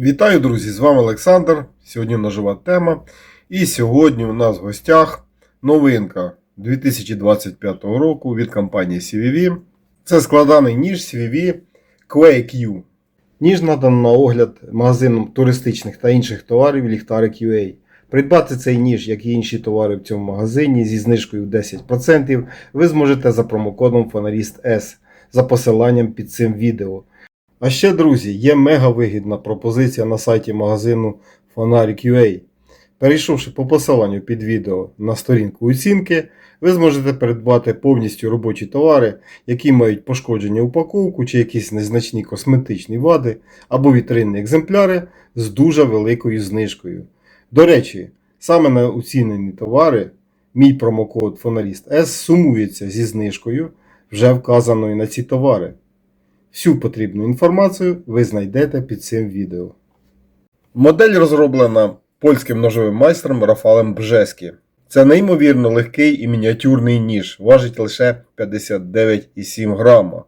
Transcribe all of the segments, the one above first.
Вітаю, друзі! З вами Олександр. Сьогодні ножова тема. І сьогодні у нас в гостях новинка 2025 року від компанії CVV. Це складаний ніж CVV U. Ніж надан на огляд магазином туристичних та інших товарів Ліхтарик UA. Придбати цей ніж, як і інші товари в цьому магазині зі знижкою 10% ви зможете за промокодом Фонаріст S за посиланням під цим відео. А ще, друзі, є мега вигідна пропозиція на сайті магазину Фонарик.ua. Перейшовши по посиланню під відео на сторінку оцінки, ви зможете придбати повністю робочі товари, які мають пошкодження упаковку чи якісь незначні косметичні вади або вітринні екземпляри з дуже великою знижкою. До речі, саме на оцінені товари мій промокод Фонаріст S сумується зі знижкою, вже вказаною на ці товари. Всю потрібну інформацію ви знайдете під цим відео. Модель розроблена польським ножовим майстром Рафалем Бжескі. Це неймовірно легкий і мініатюрний ніж, важить лише 59,7 грама.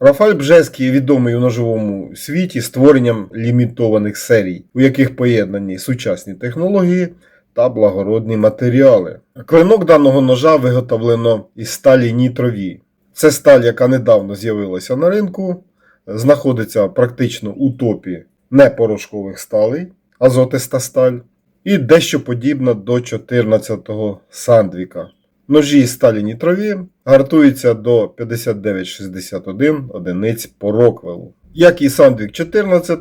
Рафаль Бжескі відомий у ножовому світі створенням лімітованих серій, у яких поєднані сучасні технології та благородні матеріали. Клинок даного ножа виготовлено із сталі нітрові. Це сталь, яка недавно з'явилася на ринку, знаходиться практично у топі непорошкових сталей, азотиста сталь, і дещо подібна до 14-го сандвіка. Ножі сталі нітрові гартуються до 5961 одиниць по роквелу. Як і сандвік 14,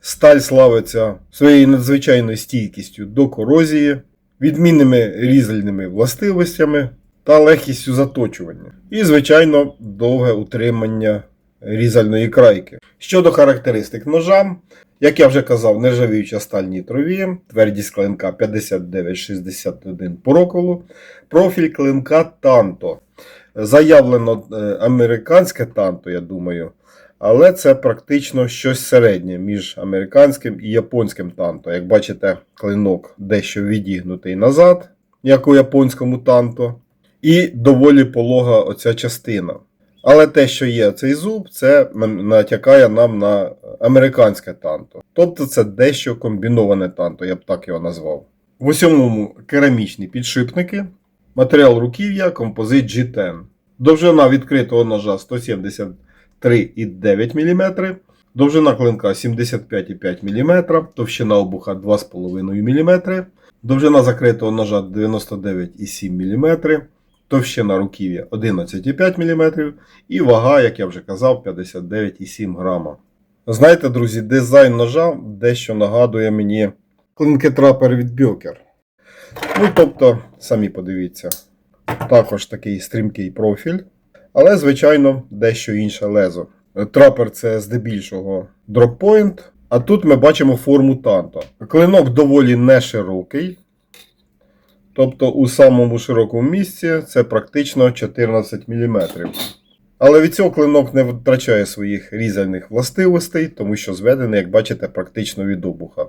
сталь славиться своєю надзвичайною стійкістю до корозії, відмінними різальними властивостями та легкістю заточування. І, звичайно, довге утримання різальної крайки. Щодо характеристик ножа, як я вже казав, нержавіюча сталь нітрові, твердість клинка 5961 по роколу, профіль клинка танто. Заявлено е, американське танто, я думаю. Але це практично щось середнє між американським і японським танто. Як бачите, клинок дещо відігнутий назад, як у японському танто. І доволі полога оця частина. Але те, що є цей зуб, це натякає нам на американське танто. Тобто це дещо комбіноване танто, я б так його назвав. В усьому керамічні підшипники, матеріал руків'я, композит G10. Довжина відкритого ножа 173,9 мм, довжина клинка 75,5 мм, товщина обуха 2,5 мм, довжина закритого ножа 99,7 мм. Товщина руків'я 11,5 мм і вага, як я вже казав, 59,7 грама. Знаєте, друзі, дизайн ножа дещо нагадує мені клинкетрапер від Бьокер. Ну, тобто, самі подивіться, також такий стрімкий профіль, але, звичайно, дещо інше лезо. Трапер це здебільшого дроппойнт, а тут ми бачимо форму танто. Клинок доволі не широкий. Тобто у самому широкому місці це практично 14 мм. Але від цього клинок не втрачає своїх різальних властивостей, тому що зведений, як бачите, практично від обуха.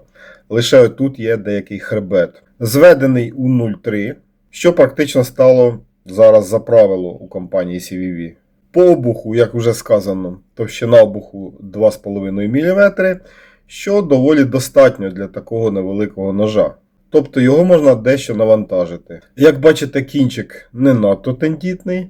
Лише тут є деякий хребет. Зведений у 0,3, що практично стало зараз за правило у компанії CVV. По обуху, як вже сказано, товщина обуху 2,5 мм, що доволі достатньо для такого невеликого ножа. Тобто його можна дещо навантажити. Як бачите, кінчик не надто тендітний.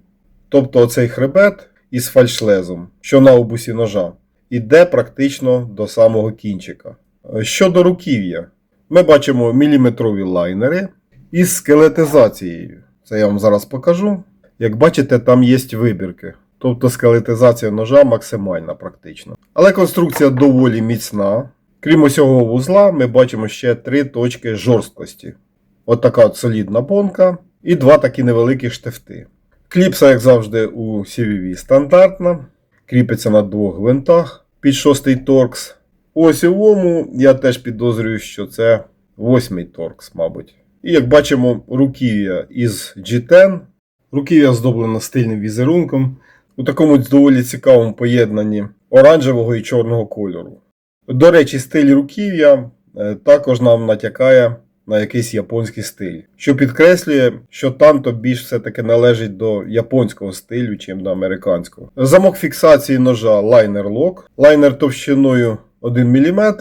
Тобто оцей хребет із фальшлезом, що на обусі ножа, іде практично до самого кінчика. Щодо руків'я, ми бачимо міліметрові лайнери із скелетизацією. Це я вам зараз покажу. Як бачите, там є вибірки. Тобто скелетизація ножа максимальна практично. Але конструкція доволі міцна. Крім усього вузла, ми бачимо ще три точки жорсткості. От така от солідна понка і два такі невеликі штифти. Кліпса, як завжди, у CVV стандартна. Кріпиться на двох гвинтах під шостий торкс. У осьовому я теж підозрюю, що це восьмий торкс, мабуть. І як бачимо, руків'я із G10. Руків'я здоблено стильним візерунком у такому доволі цікавому поєднанні оранжевого і чорного кольору. До речі, стиль руків'я е, також нам натякає на якийсь японський стиль, що підкреслює, що танто більш все-таки належить до японського стилю, чим до американського. Замок фіксації ножа лайнер лок. Лайнер товщиною 1 мм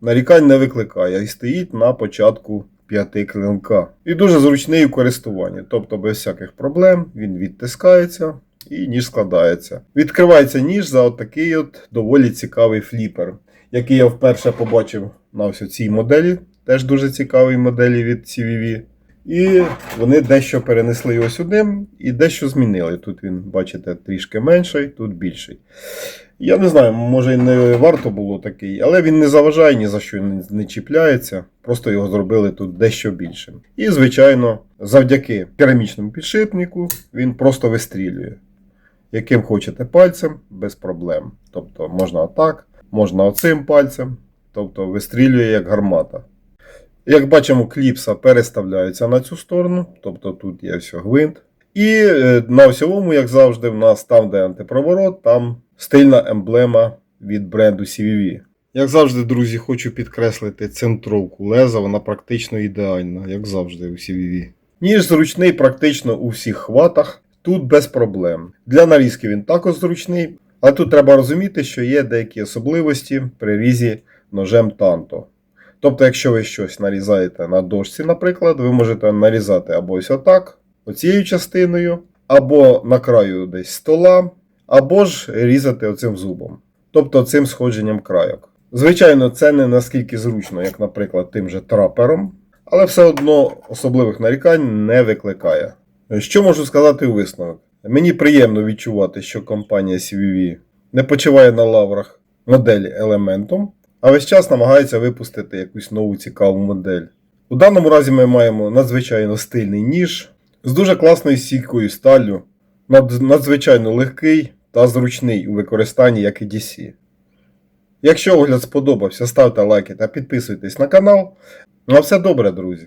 нарікань не викликає і стоїть на початку п'яти клинка. І дуже зручний у користуванні, тобто без всяких проблем він відтискається і ніж складається. Відкривається ніж за отакий от доволі цікавий фліпер, який я вперше побачив на ось цій моделі. Теж дуже цікавій моделі від CVV. І вони дещо перенесли його сюди і дещо змінили. Тут він, бачите, трішки менший, тут більший. Я не знаю, може і не варто було такий, але він не заважає ні за що не, чіпляється. Просто його зробили тут дещо більшим. І, звичайно, завдяки керамічному підшипнику він просто вистрілює. Яким хочете пальцем, без проблем. Тобто можна отак, можна оцим пальцем, тобто вистрілює як гармата. Як бачимо, кліпса переставляється на цю сторону, тобто тут є все гвинт. І е, на осьовому, як завжди, в нас там, де антипроворот, там стильна емблема від бренду CVV. Як завжди, друзі, хочу підкреслити центровку леза, вона практично ідеальна, як завжди у CVV. Ніж зручний практично у всіх хватах, тут без проблем. Для нарізки він також зручний, але тут треба розуміти, що є деякі особливості при різі ножем танто. Тобто, якщо ви щось нарізаєте на дошці, наприклад, ви можете нарізати або ось отак, оцією частиною, або на краю десь стола, або ж різати оцим зубом, тобто цим сходженням крайок. Звичайно, це не наскільки зручно, як, наприклад, тим же трапером, але все одно особливих нарікань не викликає. Що можу сказати у висновок? Мені приємно відчувати, що компанія CVV не почиває на лаврах моделі елементом, а весь час намагається випустити якусь нову цікаву модель. У даному разі ми маємо надзвичайно стильний ніж з дуже класною стійкою сталлю, надзвичайно легкий та зручний у використанні як і DC. Якщо огляд сподобався, ставте лайки та підписуйтесь на канал. На все добре, друзі!